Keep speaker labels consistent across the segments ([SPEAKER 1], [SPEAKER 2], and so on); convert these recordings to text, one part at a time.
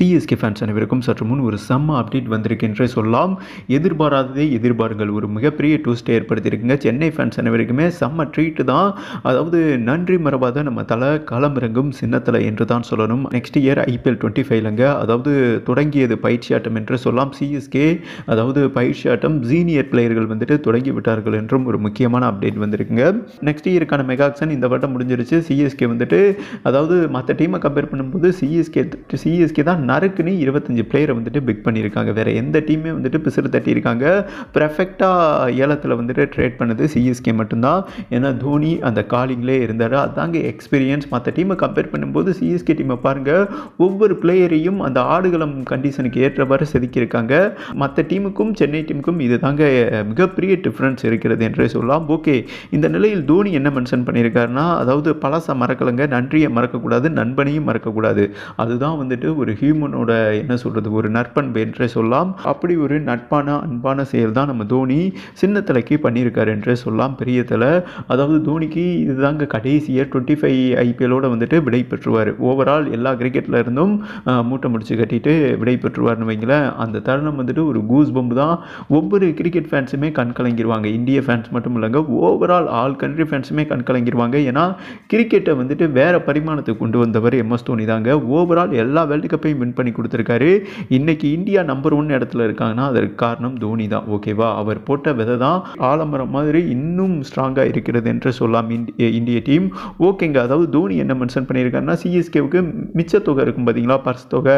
[SPEAKER 1] CSK fans அனைவருக்கும் சற்று முன் ஒரு செம்ம அப்டேட் வந்திருக்கு என்றே சொல்லலாம். எதிர்பாராததே எதிர்பாருங்கள். ஒரு மிகப்பெரிய டூஸ்டே ஏற்படுத்தியிருக்குங்க. சென்னை ஃபேன்ஸ் அனைவருக்குமே செம்ம ட்ரீட்டு தான். அதாவது நன்றி மறவாத நம்ம தலை களமிறங்கும் சின்னத்தலை என்று தான் சொல்லணும். நெக்ஸ்ட் இயர் ஐபிஎல் டுவெண்ட்டி ஃபைவ்லங்க அதாவது தொடங்கியது பயிற்சி ஆட்டம் என்று சொல்லலாம். சிஎஸ்கே அதாவது பயிற்சி ஆட்டம் சீனியர் பிளேயர்கள் வந்துட்டு தொடங்கி விட்டார்கள் என்றும் ஒரு முக்கியமான அப்டேட் வந்திருக்குங்க. நெக்ஸ்ட் இயருக்கான மெகாக்சன் இந்த வருடம் முடிஞ்சிருச்சு. சிஎஸ்கே வந்துட்டு அதாவது மற்ற டீமை கம்பேர் பண்ணும்போது சிஎஸ்கே சிஎஸ்கே தான் நறுக்குன்னு இருபத்தஞ்சி பிளேயரை வந்துட்டு பிக் பண்ணியிருக்காங்க. வேறு எந்த டீமே வந்துட்டு பிசுறு தட்டியிருக்காங்க. பர்ஃபெக்டாக ஏலத்தில் வந்துட்டு ட்ரேட் பண்ணது சிஎஸ்கே மட்டும்தான். ஏன்னா தோனி அந்த காலிங்லே இருந்தார். அதாங்க எக்ஸ்பீரியன்ஸ் மற்ற டீமை கம்பேர் பண்ணும்போது சிஎஸ்கே டீமை பாருங்கள் ஒவ்வொரு பிளேயரையும் அந்த ஆடுகளம் கண்டிஷனுக்கு ஏற்றவாறு செதுக்கியிருக்காங்க. மற்ற டீமுக்கும் சென்னை டீமுக்கும் இது தாங்க மிகப்பெரிய டிஃப்ரென்ஸ் இருக்கிறது என்றே சொல்லலாம். ஓகே இந்த நிலையில் தோனி என்ன மென்ஷன் பண்ணியிருக்காருன்னா அதாவது பழச மறக்கலைங்க. நன்றியை மறக்கக்கூடாது நண்பனையும் மறக்கக்கூடாது. அதுதான் வந்துட்டு ஒரு ஹியூமனோட என்ன சொல்கிறது ஒரு நற்பண்பு என்றே சொல்லலாம் அப்படி ஒரு நட்பான அன்பான செயல் தான் நம்ம தோனி சின்ன தலைக்கு பண்ணியிருக்காரு என்றே சொல்லலாம் பெரிய தலை. அதாவது தோனிக்கு இதுதாங்க கடைசியாக டுவெண்ட்டி ஃபைவ் ஐபிஎலோட வந்துட்டு விடை பெற்றுவார். ஓவரால் எல்லா கிரிக்கெட்டில் இருந்தும் மூட்டை முடிச்சு கட்டிட்டு விடை பெற்றுவார்னு வைங்களேன். அந்த தருணம் வந்துட்டு ஒரு கூஸ் பம்பு தான். ஒவ்வொரு கிரிக்கெட் ஃபேன்ஸுமே கண் கலங்கிடுவாங்க இந்திய ஃபேன்ஸ் மட்டும் இல்லைங்க ஓவரால் ஆல் கண்ட்ரி ஃபேன்ஸுமே கண் கலங்கிடுவாங்க ஏன்னா கிரிக்கெட்டை வந்துட்டு வேற பரிமாணத்துக்கு கொண்டு வந்தவர் எம்எஸ் தோனி தாங்க. ஓவரால் எல்லா வேர்ல்டு கப்பையும் வின் பண்ணி கொடுத்துருக்காரு. இன்றைக்கி இந்தியா நம்பர் ஒன் இடத்துல இருக்காங்கன்னா அதற்கு காரணம் தோனி தான். ஓகேவா அவர் போட்ட விதை தான் ஆலமரம் மாதிரி இன்னும் ஸ்ட்ராங்காக இருக்கிறது என்று சொல்லலாம் இந்திய டீம் ஓகேங்க அதாவது தோனி என்ன மென்ஷன் பண்ணியிருக்காருன்னா சிஎஸ்கேவுக்கு மிச்ச தொகை இருக்கும் பார்த்தீங்களா பர்ஸ் தொகை.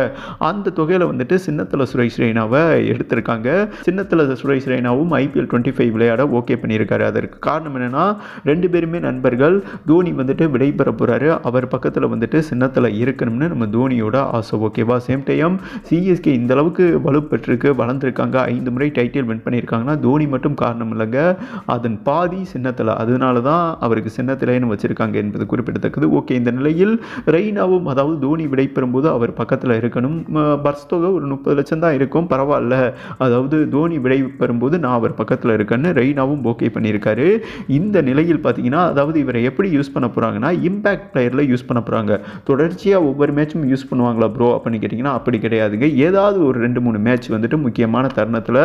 [SPEAKER 1] அந்த தொகையில் வந்துட்டு சின்னத்தில் சுரேஷ் ரெய்னாவை எடுத்திருக்காங்க. சின்னத்தல சுரேஷ் ரெய்னாவும் ஐபிஎல் டுவெண்ட்டி ஃபைவ் விளையாட ஓகே பண்ணியிருக்காரு. அதற்கு காரணம் என்னென்னா ரெண்டு பேருமே நண்பர்கள். தோனி வந்துட்டு விடைபெற போகிறாரு அவர் பக்கத்தில் வந்துட்டு சின்னத்தில் இருக்கணும்னு நம்ம தோனியோட ஆசை. ஓகேவா சேம் டைம் சிஎஸ்கே இந்த அளவுக்கு வலுப்பெற்றிருக்கு வளர்ந்துருக்காங்க. ஐந்து முறை டைட்டில் வின் பண்ணியிருக்காங்கன்னா தோனி மட்டும் காரணம் இல்லைங்க. அதன் பாதி சின்னத்தில். அதனால தான் அவருக்கு சின்னத்திலேன்னு வச்சுருக்காங்க என்பது குறிப்பிடத்தக்கது. ஓகே இந்த நிலையில் ரெய்னாவும் அதாவது தோனி விடை பெறும்போது அவர் பக்கத்தில் இருக்கணும். பர்ஸ் தொகை ஒரு முப்பது லட்சம் தான் இருக்கும். பரவாயில்ல. அதாவது தோனி விடை பெறும்போது நான் அவர் பக்கத்தில் இருக்கேன்னு ரெய்னாவும் ஓகே பண்ணியிருக்காரு. இந்த நிலையில் பார்த்தீங்கன்னா அதாவது இவரை எப்படி யூஸ் பண்ண போகிறாங்கன்னா இம்பேக்ட் பிளேயரில் யூஸ் பண்ண போகிறாங்க தொடர்ச்சியாக ஒவ்வொரு மேட்சும் யூஸ் பண்ணுவாங்களா ப்ரோ அப்படின்னு கேட்டிங்கன்னா அப்படி கிடையாதுங்க. ஏதாவது ஒரு ரெண்டு மூணு மேட்ச் வந்துட்டு முக்கியமான தருணத்தில்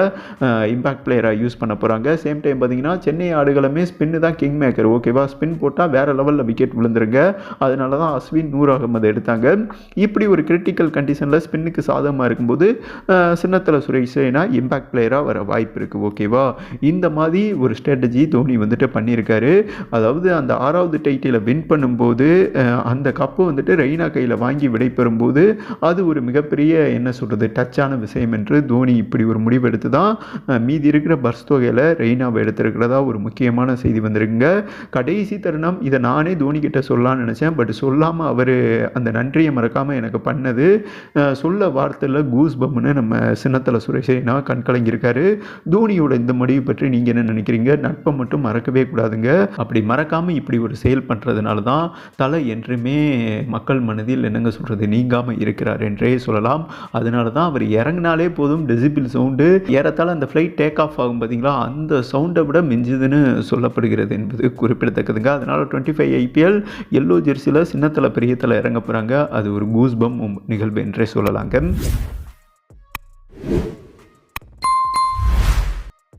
[SPEAKER 1] இம்பாக்ட் பிளேயராக யூஸ் பண்ண போகிறாங்க சேம் டைம் பார்த்தீங்கன்னா சென்னை ஆடுகளுமே ஸ்பின்னு தான் கிங் மேக்கர் ஓகேவா ஸ்பின் போட்டால் வேறு லெவலில் விக்கெட் விழுந்துருங்க. அதனால தான் அஸ்வின் நூர் அகமது எடுத்தாங்க. இப்படி ஒரு கிரிட்டிக்கல் கண்டிஷனில் ஸ்பின்னுக்கு சாதகமாக இருக்கும்போது சின்னத்தில் சின்னத்தல சுரேஷ் ரெய்னா இம்பாக்ட் பிளேயராக வர வாய்ப்பு இருக்குது ஓகேவா இந்த மாதிரி ஒரு ஸ்ட்ராட்டஜி தோனி வந்துட்டு பண்ணியிருக்காரு. அதாவது அந்த ஆறாவது டைட்டிலை வின் பண்ணும்போது அந்த கப்பு வந்துட்டு ரெய்னா கையில் வாங்கி விடைபெறும்போது அது ஒரு மிகப்பெரிய என்ன சொல்கிறது டச்சான விஷயம் என்று தோனி இப்படி ஒரு முடிவெடுத்து தான் மீதி இருக்கிற பஸ் தொகையில் ரெய்னாவை எடுத்திருக்கிறதா ஒரு முக்கியமான செய்தி வந்திருக்குங்க. கடைசி தருணம் இதை நானே தோனி கிட்ட சொல்லலாம்னு நினச்சேன். பட் சொல்லாமல் அவர் அந்த நன்றியை மறக்காமல் எனக்கு பண்ணது. சொல்ல வார்த்தையில் கூஸ் பம்னு நம்ம சின்னத்தல சுரேஷ் ரெய்னா கண் கலங்கியிருக்காரு. தோனியோட இந்த முடிவு பற்றி நீங்கள் என்ன நினைக்கிறீங்க? நட்பை மட்டும் மறக்கவே கூடாதுங்க. அப்படி மறக்காமல் இப்படி ஒரு செயல் பண்ணுறதுனால தான் தலை என்றுமே மக்கள் மனதில் என்னங்க சொல்கிறது நீங்காமல் இருக்கிறார் சொல்லலாம். அதனால தான் அவர் இறங்கினாலே போதும் டெசிபிள் சவுண்டு ஏறத்தால் அந்த ஃப்ளைட் டேக் ஆஃப் ஆகும் பார்த்தீங்களா அந்த சவுண்டை விட மிஞ்சுதுன்னு சொல்லப்படுகிறது என்பது குறிப்பிடத்தக்கதுங்க. அதனால் டுவெண்ட்டி ஃபைவ் ஐபிஎல் எல்லோ ஜெர்சியில் சின்னத்தில் பெரியத்தில் இறங்க போகிறாங்க அது ஒரு கூஸ்பம் நிகழ்வு என்றே சொல்லலாங்க.